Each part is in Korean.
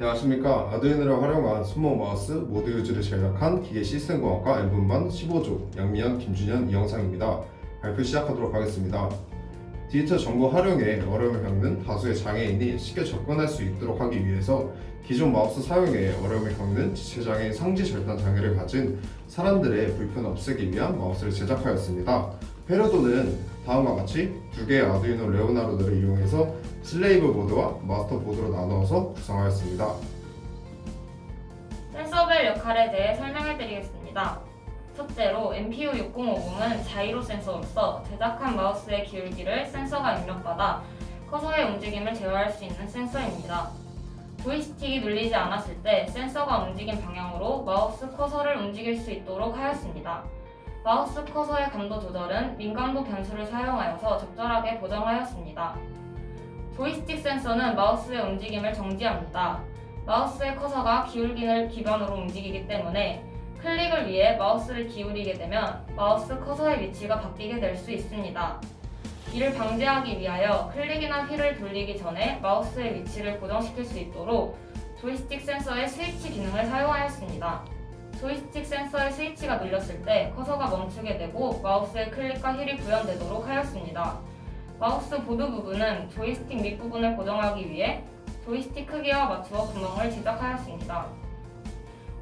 안녕하십니까 아두이노를 활용한 손목 마우스 모드 유즈를 제작한 기계 시스템공학과 N분반 15조 양미연, 김준현, 이 영상입니다. 발표 시작하도록 하겠습니다. 디지털 정보 활용에 어려움을 겪는 다수의 장애인이 쉽게 접근할 수 있도록 하기 위해서 기존 마우스 사용에 어려움을 겪는 지체장애인 상지 절단 장애를 가진 사람들의 불편을 없애기 위한 마우스를 제작하였습니다. 페르도는 다음과 같이 두 개의 아두이노 레오나르도를 이용해서 슬레이브 보드와 마스터 보드로 나누어서 구성하였습니다. 센서벨 역할에 대해 설명해 드리겠습니다. 첫째로 MPU 6050은 자이로 센서로서 제작한 마우스의 기울기를 센서가 입력받아 커서의 움직임을 제어할 수 있는 센서입니다. 조이스틱이 눌리지 않았을 때 센서가 움직인 방향으로 마우스 커서를 움직일 수 있도록 하였습니다. 마우스 커서의 감도 조절은 민감도 변수를 사용하여서 적절하게 보정하였습니다. 조이스틱 센서는 마우스의 움직임을 정지합니다. 마우스의 커서가 기울기를 기반으로 움직이기 때문에 클릭을 위해 마우스를 기울이게 되면 마우스 커서의 위치가 바뀌게 될 수 있습니다. 이를 방지하기 위하여 클릭이나 휠을 돌리기 전에 마우스의 위치를 고정시킬 수 있도록 조이스틱 센서의 스위치 기능을 사용하였습니다. 조이스틱 센서의 스위치가 눌렸을 때 커서가 멈추게 되고 마우스의 클릭과 휠이 구현되도록 하였습니다. 마우스 보드 부분은 조이스틱 밑부분을 고정하기 위해 조이스틱 크기와 맞추어 구멍을 제작하였습니다.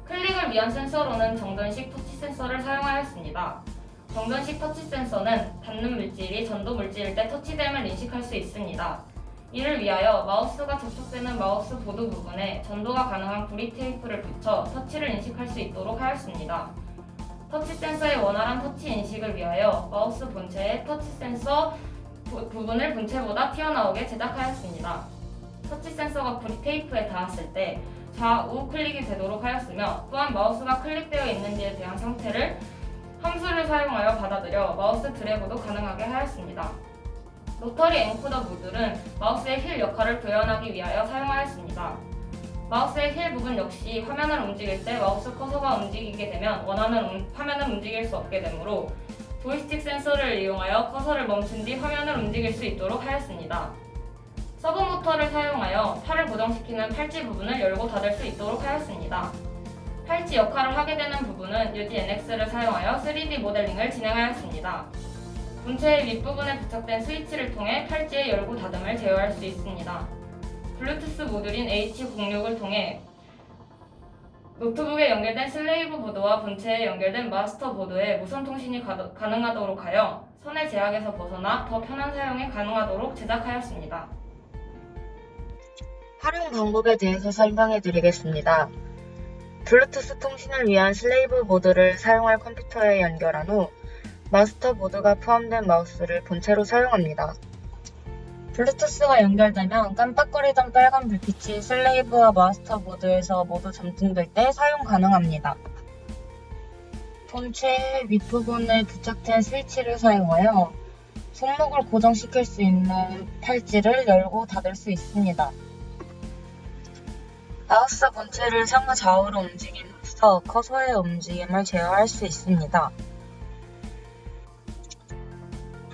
클릭을 위한 센서로는 정전식 터치 센서를 사용하였습니다. 정전식 터치 센서는 닿는 물질이 전도 물질일 때 터치됨을 인식할 수 있습니다. 이를 위하여 마우스가 접촉되는 마우스 보드 부분에 전도가 가능한 구리 테이프를 붙여 터치를 인식할 수 있도록 하였습니다. 터치 센서의 원활한 터치 인식을 위하여 마우스 본체에 터치 센서 부- 부분을 본체보다 튀어나오게 제작하였습니다. 터치 센서가 구리 테이프에 닿았을 때 좌우 클릭이 되도록 하였으며 또한 마우스가 클릭되어 있는지에 대한 상태를 함수를 사용하여 받아들여 마우스 드래그도 가능하게 하였습니다. 로터리 엔코더 모듈은 마우스의 휠 역할을 구현하기 위하여 사용하였습니다. 마우스의 휠 부분 역시 화면을 움직일 때 마우스 커서가 움직이게 되면 원하는 음- 화면을 움직일 수 없게 되므로 조이스틱 센서를 이용하여 커서를 멈춘 뒤 화면을 움직일 수 있도록 하였습니다. 서브 모터를 사용하여 팔을 고정시키는 팔찌 부분을 열고 닫을 수 있도록 하였습니다. 팔찌 역할을 하게 되는 부분은 UD NX를 사용하여 3D 모델링을 진행하였습니다. 본체의 윗부분에 부착된 스위치를 통해 팔찌의 열고 닫음을 제어할 수 있습니다. 블루투스 모듈인 H06을 통해 노트북에 연결된 슬레이브 보드와 본체에 연결된 마스터 보드에 무선 통신이 가- 가능하도록 하여 선의 제약에서 벗어나 더 편한 사용이 가능하도록 제작하였습니다. 활용 방법에 대해서 설명해 드리겠습니다. 블루투스 통신을 위한 슬레이브 보드를 사용할 컴퓨터에 연결한 후 마스터 보드가 포함된 마우스를 본체로 사용합니다. 블루투스가 연결되면 깜빡거리던 빨간 불빛이 슬레이브와 마스터 보드에서 모두 점등될 때 사용 가능합니다. 본체의 윗부분에 부착된 스위치를 사용하여 손목을 고정시킬 수 있는 팔찌를 열고 닫을 수 있습니다. 마우스 본체를 상하 좌우로 움직이면서 커서의 움직임을 제어할 수 있습니다.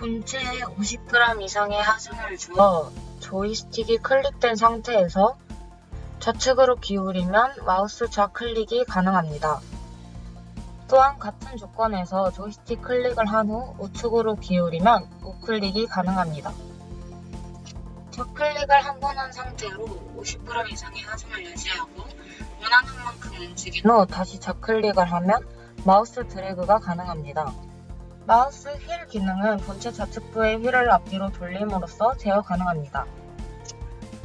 본체에 50g 이상의 하중을 주어 조이스틱이 클릭된 상태에서 좌측으로 기울이면 마우스 좌클릭이 가능합니다. 또한 같은 조건에서 조이스틱 클릭을 한 후 우측으로 기울이면 우클릭이 가능합니다. 좌클릭을 한 번 한 상태로 50g 이상의 하중을 유지하고 원하는 만큼 움직인 후 다시 좌클릭을 하면 마우스 드래그가 가능합니다. 마우스 휠 기능은 본체 좌측부의 휠을 앞뒤로 돌림으로써 제어 가능합니다.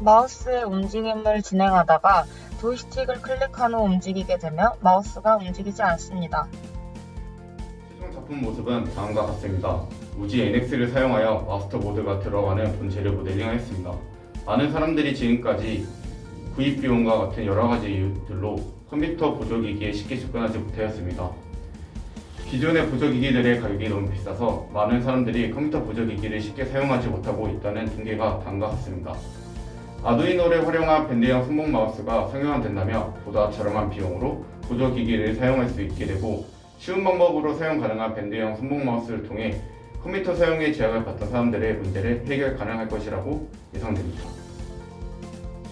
마우스의 움직임을 진행하다가 조이스틱을 클릭한 후 움직이게 되면 마우스가 움직이지 않습니다. 최종 작품 모습은 다음과 같습니다. 우지 NX를 사용하여 마스터 보드가 들어가는 본체를 모델링하였습니다. 많은 사람들이 지금까지 구입 비용과 같은 여러 가지 이유들로 컴퓨터 보조기기에 쉽게 접근하지 못하였습니다. 기존의 보조기기들의 가격이 너무 비싸서 많은 사람들이 컴퓨터 보조기기를 쉽게 사용하지 못하고 있다는 핑계가 다음과 같습니다. 아두이노를 활용한 밴드형 손목 마우스가 상용화된다면 보다 저렴한 비용으로 보조기기를 사용할 수 있게 되고 쉬운 방법으로 사용 가능한 밴드형 손목 마우스를 통해 컴퓨터 사용에 제약을 받던 사람들의 문제를 해결 가능할 것이라고 예상됩니다.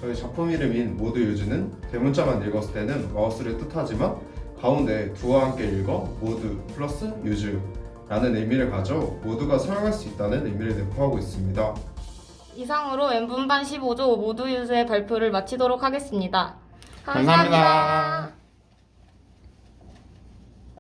저희 작품 이름인 모두 유즈는 대문자만 읽었을 때는 마우스를 뜻하지만 가운데 두와 함께 읽어 모두 플러스 유즈 라는 의미를 가져 모두가 사용할 수 있다는 의미를 내포하고 있습니다. 이상으로 N분반 15조 모두 유즈의 발표를 마치도록 하겠습니다 감사합니다.